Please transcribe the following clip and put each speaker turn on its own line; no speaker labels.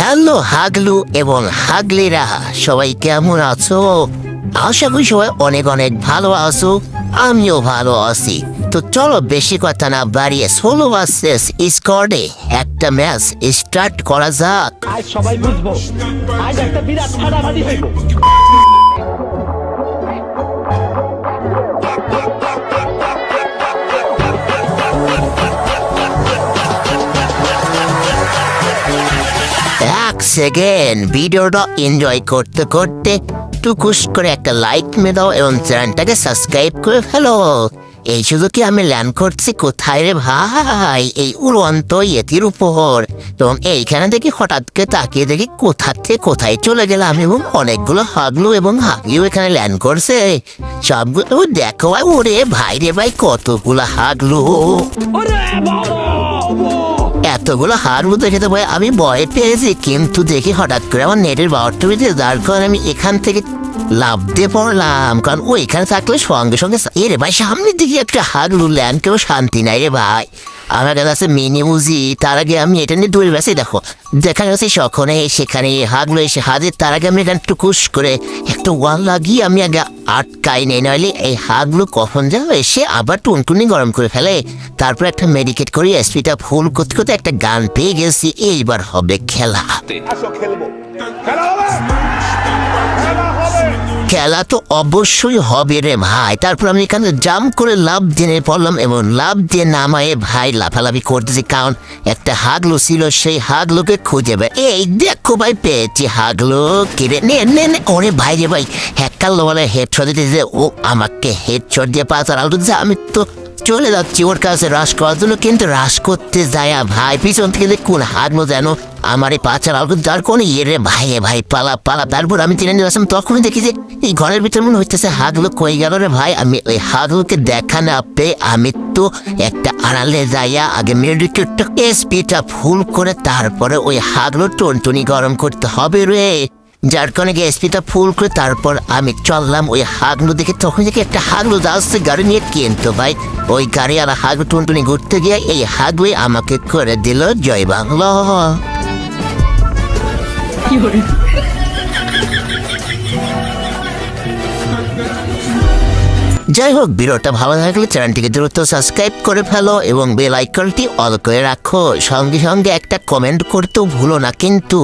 Hello হাগলু এবং হাগলিরা, সবাই কেমন আছো? আশা করি সবাই অনেক অনেক ভালো আছো, আমিও ভালো আছি। তো চলো বেশি কথা না বাড়িয়ে ষোলো ভার্সেস স্কোয়াডে একটা ম্যাচ স্টার্ট করা যাক।
সবাই বুঝব একটা বিরাট
সেকেন্ড ভিডিওটা এনজয় করতে করতে টুকুস করে একটা লাইক মে দাও এবং চ্যানেলটাকে সাবস্ক্রাইব করে ফেলো। এই শুধু কি আমি ল্যান্ড করছি কোথায় রে ভাই? এই উড়ন্ত ইয়েতির উপর। এবং এইখানে দেখি হঠাৎ করে তাকিয়ে দেখি কোথা থেকে কোথায় চলে গেলাম এবং অনেকগুলো হাগলু এবং হাগলিও এখানে ল্যান্ড করছে। সবগুলো দেখো, ওরে ভাই রে ভাই, কতগুলো হাগলু। এতগুলো হার দেখে তো ভাই আমি ভয় পেয়েছি কিন্তু দেখি হঠাৎ করে আমার নেটের বারোটা বেজে যার কারণে আমি এখান থেকে লাভ দিয়ে পড়লাম। কারণ ওইখানে থাকলে সঙ্গে সঙ্গে এ রে ভাই, সামনের দিকে একটা হাড় ল্যান্ড কেউ শান্তি নাই রে ভাই। আমার কাছে মিনি মুজি তার আগে আমি এটা নিয়ে দূরে বেসে দেখো। দেখা গেছে সখনে, সেখানে হাগলো এসে হাজির, তার আগে আমি এখানে টুকুস করে একটা ওয়াল লাগিয়ে আমি আগে আটকাই নেই, নইলে এই হাগলো কখন যাও এসে আবার টুনটুনি গরম করে ফেলে। তারপর একটা মেডিকেট করি এসপিটা ফুল করতে করতে একটা গান পেয়ে গেছি, এইবার হবে খেলা।
খেলব। খেলা হবে? খেলা
তো অবশ্যই হবে রে ভাই। তারপর আমি এখানে জাম করে লাভ দিয়ে পড়লাম এবং লাভ দিয়ে নামায়ে ভাই লাফালাফি করতেছি, কারণ একটা হাগলো ছিল, সেই হাগলোকে খুঁজে বে এই দেখো ভাই, পেয়েছি হাগলো। কিরে? নে নে নে। ওরে ভাই রে ভাই, হ্যাকার বলে হেড শট দিতে ও আমাকে হেড শট দিয়ে পাতার আলু দিতে আমি তো চলে যাচ্ছি ওর কাছে রাস করার জন্য, কিন্তু রাস করতে যায় ভাই, পিছন থেকে কোন হাগলো যেন আমার এই পাচার আলু যার কোন ইয়ে রে ভাই ভাই, পালা পালা। তারপর আমি নিয়ে আসলাম, তখনই দেখি যে এই ঘরের ভিতরে মনে হইতেছে হাগলো কই গেল রে ভাই। আমি ওই হাগলোকে দেখা না পেয়ে আমি তো একটা আড়ালে যাইয়া আগে মেডিকেটটা এসপিটা ফুল করে তারপরে ওই হাগলো টনটনি গরম করতে হবে রে। যার কারণে এসপিটা ফুল করে তারপর আমি চললাম ওই হাগলো দেখে। তখন দেখি একটা হাগলো যাচ্ছে গাড়ি নিয়ে কিন্তু ভাই। ওই গাড়ি আর হাগলো টুনটুনি ঘুরতে গিয়ে এই হাগলোই আমাকে করে দিল জয় বাংলা। যাই হোক, ভিডিওটা ভালো লাগলে চ্যানেলটিকে দ্রুত সাবস্ক্রাইব করে ফেলো এবং বেল আইকনটি অল করে রাখো। সঙ্গে সঙ্গে একটা কমেন্ট করতেও ভুলো না কিন্তু।